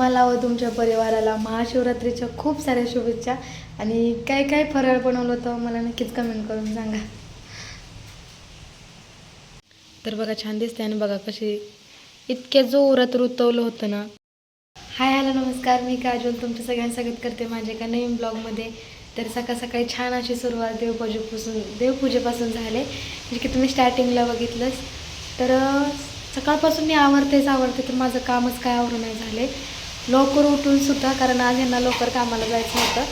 तुम्हाला व तुमच्या परिवाराला महाशिवरात्रीच्या खूप साऱ्या शुभेच्छा. आणि काय काय फराळ बनवलं होतं मला नक्कीच कमेंट करून सांगा. तर बघा छान दिसते आणि बघा कशी इतक्या जोरात रुतवलं होतं ना. हाय हॅलो नमस्कार. मी काजल. तुमचं सगळ्यांचं स्वागत करते माझ्या एका नवीन ब्लॉगमध्ये. तर सकाळ सकाळी छान अशी सुरुवात देवपूजेपासून देवपूजेपासून झाले. म्हणजे की तुम्ही स्टार्टिंगला बघितलंच. तर सकाळपासून मी आवरतेच आवडते तर माझं कामच काय आवरून नाही झाले. लवकर उठून सुद्धा कारण आज यांना लवकर कामाला जायचं होतं.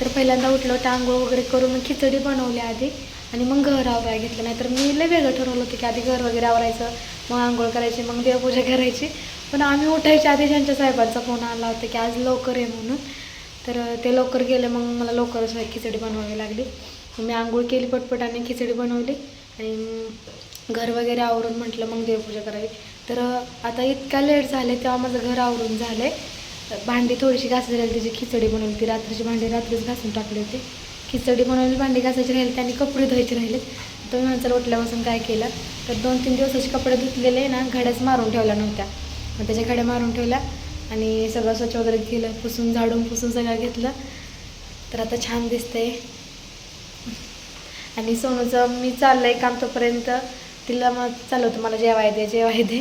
तर पहिल्यांदा उठलं होतं आंघोळ वगैरे करून मग खिचडी बनवली आधी. आणि मग घर आवराय घेतलं. नाही तर मी लय वेगळं ठरवलं होतं की आधी घर वगैरे आवरायचं मग आंघोळ करायची मग देवपूजा करायची. पण आम्ही उठायच्या आधी त्यांच्या साहेबांचा फोन आला होता की आज लवकर आहे म्हणून. तर ते लवकर गेले मग मला लवकरच खिचडी बनवावी लागली. मी आंघोळ केली पटपट आणि खिचडी बनवली. आणि घर वगैरे आवरून म्हटलं मग देवपूजा करावी. तर आता इतका लेट झाले तेव्हा माझं घर आवरून झालं आहे भांडी थोडीशी घासायची राहिली त्याची खिचडी बनवली ती रात्रीची भांडी रात्रीच घासून टाकली होती. खिचडी बनवली भांडी घासायची राहिली त्यांनी कपडे धुवायचे राहिले. तर मी नंतर उठल्यापासून काय केलं? तर दोन तीन दिवसाचे कपडे धुतलेले ना घड्याच मारून ठेवल्या नव्हत्या. मग त्याच्या घड्या मारून ठेवल्या आणि सगळं स्वच्छ वगैरे केलं पुसून झाडून पुसून सगळं घेतलं. तर आता छान दिसतंय. आणि सोनूचं मी चाललं आहे काम तोपर्यंत. तिला मग चालू होतं मला जेवाय दे जेवाय दे.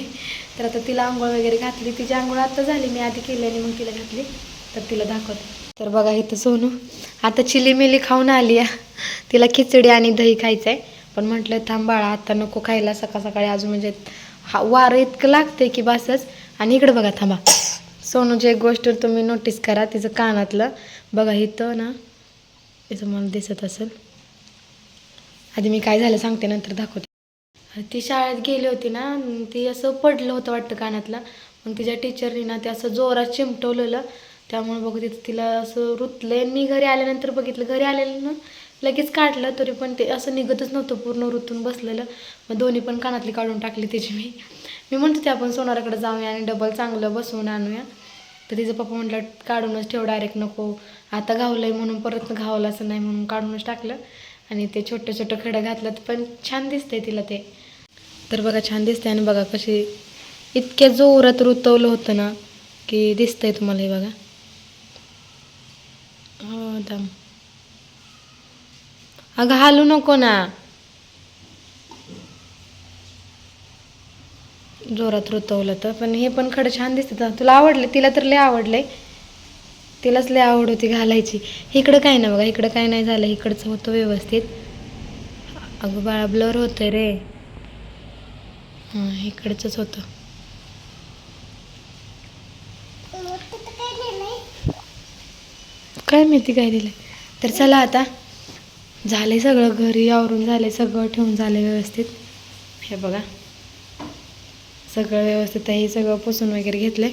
तर आता तिला आंघोळ वगैरे घातली. तिची आंघोळ आता झाली मी आधी केली आणि मग तिला घातली. तर तिला दाखवते. तर बघा इथं सोनू आता चिली मिली खाऊन आली आहे. तिला खिचडी आणि दही खायचं आहे पण म्हटलं थांब बाळा आता नको खायला. सकाळ सकाळी अजून म्हणजे हा वारं इतकं लागते की बसच. आणि इकडं बघा थांबा. सोनूची एक गोष्ट तुम्ही नोटीस करा तिचं कानातलं. बघा इथं ना इथं मला दिसत असेल. आधी मी काय झालं सांगते नंतर दाखवते. ती शाळेत गेली होती ना ती असं पडलं होतं वाटतं कानातलं. मग तिच्या टीचरनी ना ते असं जोरात चिमटवलेलं. त्यामुळे बघ तिथं तिला असं रुतलं मी घरी आल्यानंतर बघितलं. घरी आलेलं ना लगेच काढलं तरी पण ते असं निघतच नव्हतं पूर्ण रुतून बसलेलं. मग दोन्ही पण कानातली काढून टाकली त्याची मी. मी म्हणतो ते आपण सोनाराकडे जाऊया आणि डबल चांगलं बसवून आणूया. तर तिचं पप्पा म्हटलं काढूनच ठेव डायरेक्ट नको. आता घावलंय म्हणून परत घावलं असं नाही म्हणून काढूनच टाकलं. आणि ते छोटं छोटं खडं घातलं पण छान दिसतंय तिला ते. तर बघा छान दिसते आणि बघा कशी इतक्या जोरात रुतवलं होतं ना की दिसतंय तुम्हाला हे बघा. हो दम. अगं हालू नको ना. जोरात रुतवलं तर. पण हे पण खडं छान दिसतं. तुला आवडलं? तिला तर लय आवडलंय. तिलाच लय आवड होती घालायची. इकडं काय ना बघा इकडं काय नाही झालं इकडचं होतं व्यवस्थित. अगं बाळा ब्लर होतं रे. हां इकडचंच होतं. काय माहिती काय दिलं तर चला आता. झाले सगळं घरी आवरून झाले सगळं ठेवून झालं व्यवस्थित. हे बघा. सगळं व्यवस्थित आहे सगळं पुसून वगैरे घेतले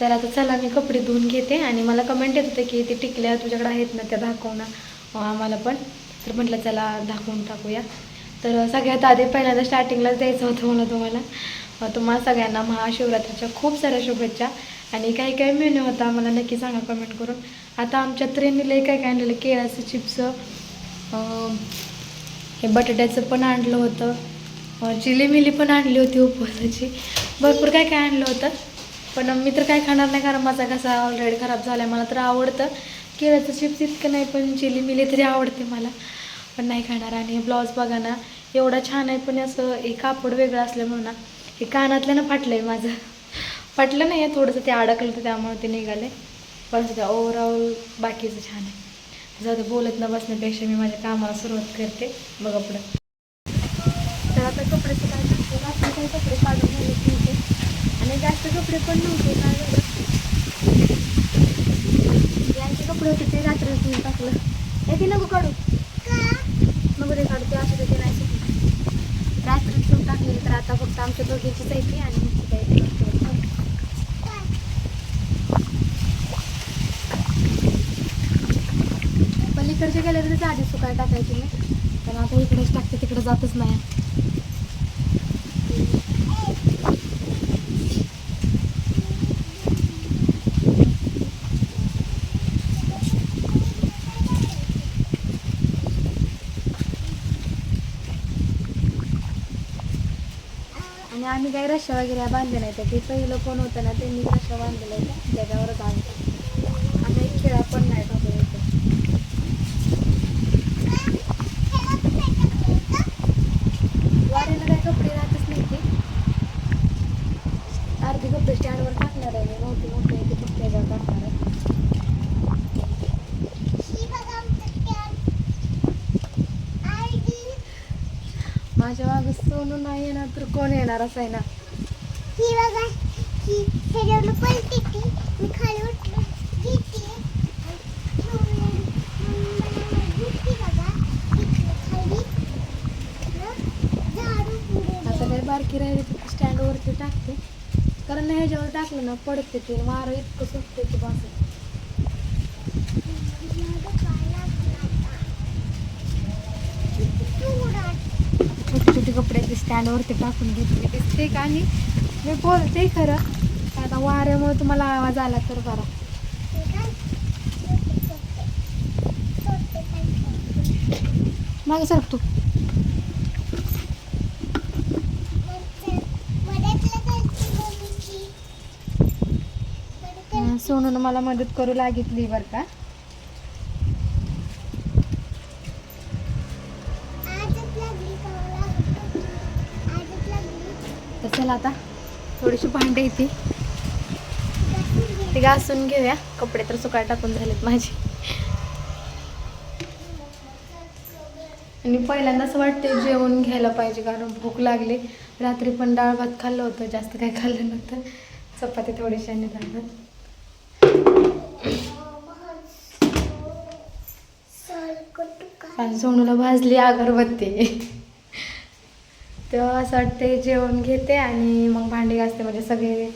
तर आता चला मी कपडे धुवून घेते आणि मला कमेंट येत होते की ते टिकल्या तुझ्याकडे आहेत ना त्या दाखवणं आम्हाला पण. तर म्हटलं चला दाखवून टाकूया. तर सगळ्यात आधी पहिल्यांदा स्टार्टिंगलाच द्यायचं होतं मला तुम्हाला. तुम्हाला सगळ्यांना महाशिवरात्रीच्या खूप साऱ्या शुभेच्छा. आणि काही काही मेन्यू होता मला नक्की सांगा कमेंट करून. आता आमच्या त्रेणीला काय काय आणलेलं केळाचं चिप्स हे बटाट्याचं पण आणलं होतं. चिली मिली पण आणली होती उपवासाची. भरपूर काय काय आणलं होतं? पण मी तर काय खाणार नाही कारण माझा कसा ऑलरेडी खराब झाला आहे मला तर आवडतं. केळ्याचं चिप्स इतकं नाही पण चिली मिली तरी आवडते मला. पण नाही खाणार. आणि ब्लाऊज बघा ना एवढा छान आहे पण असं हे कापड वेगळं असल्यामुळे ना हे कानातलं ना फाटलं आहे माझं. फाटलं नाही आहे थोडंसं ते अडकलं तर त्यामुळे ते निघाले पण ते ओव्हरऑल बाकीचं छान आहे. जाऊ बोलत न बसण्यापेक्षा मी माझ्या कामाला सुरुवात करते. बघा पुढं तर आता कपडे काय टाकते रात्री काही कपडे काढून घालत नव्हते आणि जास्त कपडे पण नव्हते काय यांचे कपडे होते ते रात्री धुवून टाकलं. हे ती नको काढू. नको ते काढू ते असं ते नाही रात्री ठेवून टाकले तर आता फक्त आमच्या दोघीचीच आहे ती आणि मग ती काय करते. तर आधी सुकायला टाकायची मी. पण आता इकडेच टाकते तिकडे जातच नाही. आणि आम्ही काही रश्या वगैरे बांधले नाही ते पहिलं कोण होतं ना त्यांनी रश्या बांधलेलं आहे त्याच्यावरच आम्ही. आम्ही खेळा पण नाही टाकलं इथं वाऱ्याला काय कपडे राहतच नाही ते अर्धे कपडे स्टँडवर टाकणार आहे मी मोठे मोठे ते फक्त याच्यावर टाकणार आहे माझ्या मागं सोनू नाही येणार तर कोण येणार असं आहे ना? ही बघा ही ह्याच्यावरनं पलटी ती. मी खाली उठलो. घेते आता काही बारकी राहिली तर स्टँडवरती टाकते. कारण ह्याच्यावर टाकलं ना पडते ते वारं इतकं सुटते की बस छोटे कपडे ते स्टँडवरती टाकून घेतले. दिसते का आणि मी बोलते खरं. आता वाऱ्यामुळे तुम्हाला आवाज आला तर बरा. मागं सरक तू. सोनूनं मला मदत करू लागितली बरं का. चला आता थोडीशी भांडे येते ते घासून घेऊया. कपडे तर सुकाळ टाकून झालेत माझे. आणि पहिल्यांदा असं वाटते जेवण घ्यायला पाहिजे कारण भूक लागली. रात्री पण डाळ भात खाल्लं होतं जास्त काही खाल्लं नव्हतं. चपाती थोडीशी आणि डाळ भात. सोनूला भाजली अगरबत्ती. तेव्हा असं वाटते जेवण घेते आणि मग भांडी घासते म्हणजे सगळे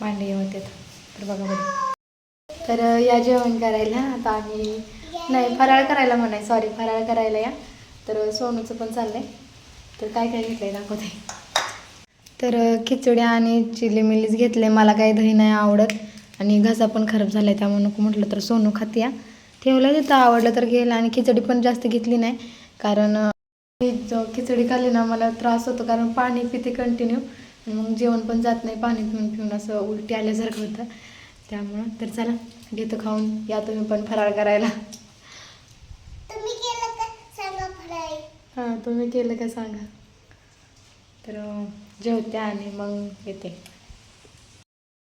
भांडी होते तर बघा बघा तर या जेवण करायला. आता आम्ही नाही फराळ करायला म्हणाय सॉरी फराळ करायला या. तर सोनूचं पण चाललंय. तर काय काय घेतलंय दाखवते. तर खिचड्या आणि चिली मिलीच घेतले मला काही दही नाही आवडत आणि घसा पण खराब झाला आहे त्यामुळे नको म्हटलं तर सोनू खाते या ठेवलं तिथं आवडलं तर घेईल. आणि खिचडी पण जास्त घेतली नाही. कारण खिचडी खाल्ली ना मला त्रास होतो कारण पाणी पिते कंटिन्यू मग जेवण पण जात नाही पाणी पिऊन पिऊन असं उलटी आल्यासारखं होतं. त्यामुळं तर चला घेतो खाऊन या तुम्ही पण फराळ करायला. हां तुम्ही केलं का सांगा. तर जेवते आणि मग येते.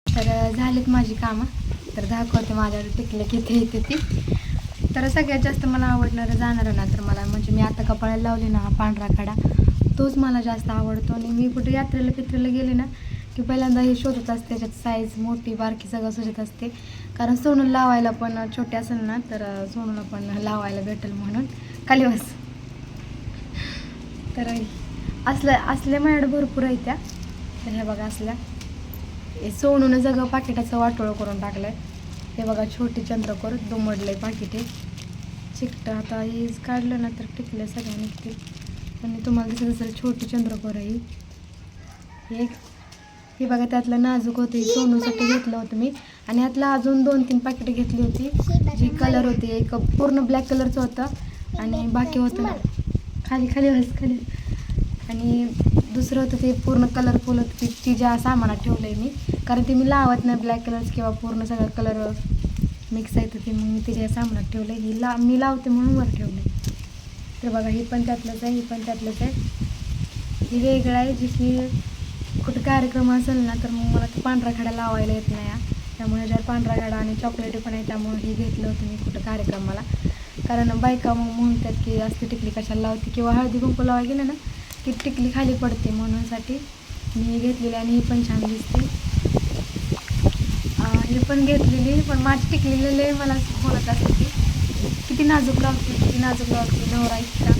तर झालीत माझी कामं. तर दाखवते माझ्याकडे टिकले किती येते ती. तर सगळ्यात जास्त मला आवडणारं जाणारं ना तर मला म्हणजे मी आता कपाळाला लावले ना हा पांढरा खडा तोच मला जास्त आवडतो. आणि मी कुठे यात्रेला पित्रेला गेले ना की पहिल्यांदा हे शोधत असते त्याच्यात साईज मोठी बारकी सगळं शोधत असते. कारण सोनू लावायला पण छोटे असेल ना तर सोनूला पण लावायला भेटेल म्हणून. कालिवास तर असल्या असल्या माझ्याकडे भरपूर आहे त्या. तर हे बघा असल्या. हे सोनूनं सगळं पाकिटाचं वाटोळं करून टाकलं आहे हे बघा छोटी चंद्रकोर दुमडलं आहे पाकिटे चिकटं आता हे काढलं ना तर टिकलं सगळ्यांनी किती पण तुम्हाला दिसत असेल छोटी चंद्रकोर आहे एक हे बघा त्यातलं नाजूक होते सोनूसाठी घेतलं होतं मी. आणि यातला अजून दोन तीन पाकिटं घेतली होती. जी कलर होती एक पूर्ण ब्लॅक कलरचं होतं आणि बाकी होतं खाली खाली बस खाली. आणि दुसरं होतं ते पूर्ण कलरफुल होतं. ती ती ज्या सामानात ठेवलं आहे मी. कारण ते मी लावत नाही ब्लॅक कलर्स किंवा पूर्ण सगळं कलर मिक्स आहे तर ते मग मी तिच्या सामनात ठेवलं आहे ही ला मी लावते म्हणून वर ठेवलं तर बघा ही पण त्यातलंच आहे ही पण त्यातलंच आहे. ही वेगळं आहे जी की कुठं कार्यक्रम असेल ना तर मग मला ते पांढरा खडा लावायला येत नाही त्यामुळे जर पांढरा खडा आणि चॉकलेटी पण आहे त्यामुळे हे घेतलं होतं मी कुठं कार्यक्रमाला. कारण बायका मग म्हणतात की असते टिकली कशाला लावते? किंवा हळदी कुंकू लावा गेलं ना की टिकली खाली पडते म्हणूनसाठी मी घेतलेली आणि ही पण छान दिसते. मी पण घेतलेली पण माझी टिकलेली लय मला बोलत असते की किती नाजूक लावते किती नाजूक लावते नवरा इतका.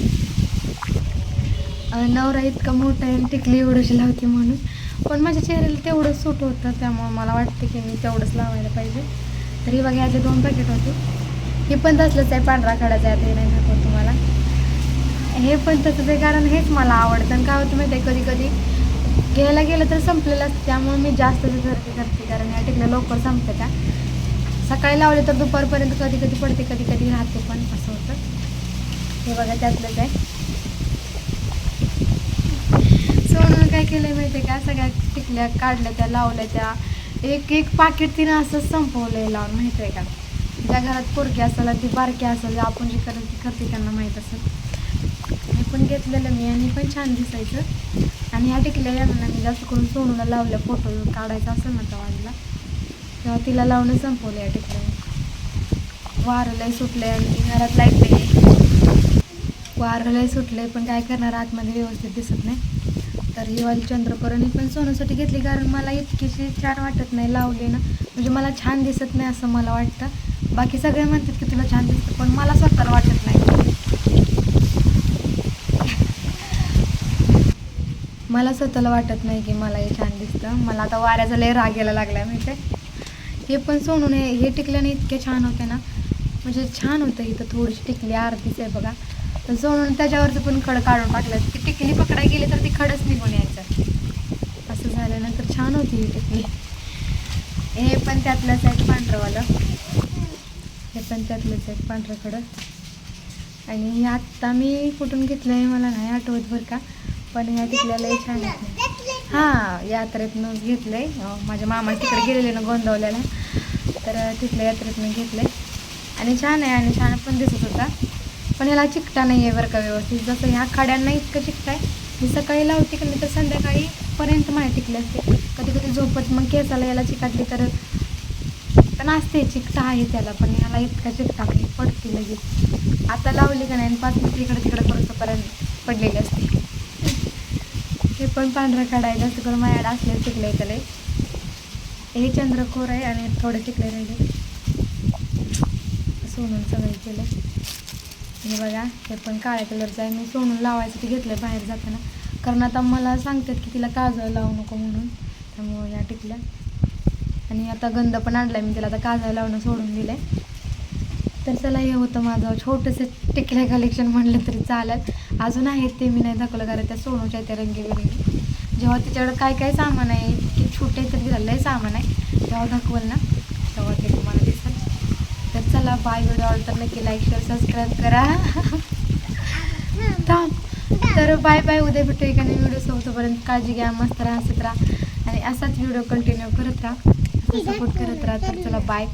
नवरा इतका मोठा आहे आणि टिकली एवढंशी लावते म्हणून. पण माझ्या चेहऱ्याला तेवढंच सूट होतं त्यामुळे मला वाटते की मी तेवढंच लावायला पाहिजे. तरी बघा याचे दोन पॅकेट होते. हे पण तसलंच आहे पांढरा खडाचं आहे हे नाही दाखवत तुम्हाला. हे पण तसंच आहे कारण हेच मला आवडतं. आणि काय होतं माहिती आहे कधी कधी घ्यायला गेलं तर संपलेलं असतं. त्यामुळे मी जास्त गर्दी करते कारण या टिकल्या लवकर संपतं त्या सकाळी लावले तर दुपारपर्यंत कधी कधी पडते कधी कधी राहते पण असं होतं. हे बघा त्यातलंच आहे. सोनं तिनं काय केलंय माहितीये का? सगळ्या टिकल्या काढल्या त्या लावल्या त्या. एक एक पाकिट तिनं असं संपवलंय लावून माहितीये का? ज्या घरात पोरकी असायला ती बारकी असेल आपण जी करत ती करते त्यांना माहीत असेल. मी पण घेतलेलं मी आणि पण छान दिसायचं. आणि ह्या टिकल्या यांना मी जास्त करून सोनूला लावल्या फोटो काढायचा असेल ना वाजला तेव्हा तिला लावणं संपवलं या टिकल्या वारं लय सुटलंय आणि घरात लाइट नाही. वारं लय सुटलंय पण काय करणार आतमध्ये व्यवस्थित दिसत नाही. तर ही वाली चंद्रकरणी पण सोनूसाठी घेतली कारण मला इतकीशी छान वाटत नाही लावली ना. म्हणजे मला छान दिसत नाही असं मला वाटतं. बाकी सगळे म्हणतात की तुला छान दिसतं पण मला स्वतःला वाटत नाही. मला स्वतःला वाटत नाही की मला हे छान दिसतं. मला आता वाऱ्याचा लय राग यायला लागला माहिती हे पण सोनून हे हे टिकल्याने इतके छान होते ना. म्हणजे छान होतं इथं थोडीशी टिकली आरतीच आहे बघा. तर सोनून त्याच्यावरचं पण खड काढून टाकलं ती टिकली पकडाय गेली तर ती खडच निघून यायचं. असं झाल्यानंतर छान होती ही टिकली. हे पण त्यातलंच आहे पांढरंवालं. हे पण त्यातलंच आहे पांढरं खडं. आणि हे आत्ता मी कुठून घेतलं आहे मला नाही आठवत बरं का. पण ह्या टिकल्यालाही छान हां यात्रेतनं घेतलं आहे माझ्या मामा तिकडे गेलेले ना गोंदवल्याला. तर तिथल्या यात्रेतनं घेतलं आहे आणि छान आहे आणि छान पण दिसत होता. पण ह्याला चिकटा नाही आहे बरं का व्यवस्थित. जसं ह्या खाड्यांना इतकं चिकटा आहे. मी सकाळी लावते की नाही तर संध्याकाळी पर्यंत माझ्या टिकले असते. कधी कधी झोपत मग केसाला याला चिकाटली तर पण असते चिकटा आहे त्याला पण ह्याला इतका चिकटा नाही पडते लगेच. आता लावली का नाही आणि पाच मिनिट इकडे तिकडे करतोपर्यंत पडलेली असते. हे पण पांढरा काढायला जास्त करून माझ्याकडे असले चिकले त्याला हे चंद्रकोर आहे आणि थोडे चिकले राहिले. सोनून सगळे केलं. हे बघा हे पण काळ्या कलरचं आहे. मी सोनून लावायचं ते घेतलं बाहेर जाताना. कारण आता मला सांगतात की तिला काजळ लावू नको म्हणून. त्यामुळे या टिकल्या. आणि आता गंध पण आणला मी तिला. आता काजळ लावणं सोडून दिलं आहे तर चला हे होतं माझं छोटंसं टिकल्या कलेक्शन म्हणलं तरी चालेल. अजून आहेत ते मी नाही दाखवलं कारण त्या सोनूच्या त्या रंगीबिरंगी. जेव्हा तिच्याकडं काय काय सामान आहे इतके छोटे तर झालंय सामान आहे. तेव्हा दाखवल ना तेव्हा ते तुम्हाला दिसेल. तर चला बाय व्हिडिओ ऑल्टर नक्की लाईक शेअर सबस्क्राईब करा. थांब. तर बाय बाय उद्या भेटू एका व्हिडिओ सोबतपर्यंत काळजी घ्या मस्त राहा हसत राहा. आणि असाच व्हिडिओ कंटिन्यू करत राहा. सपोर्ट करत राहा. तर चला बाय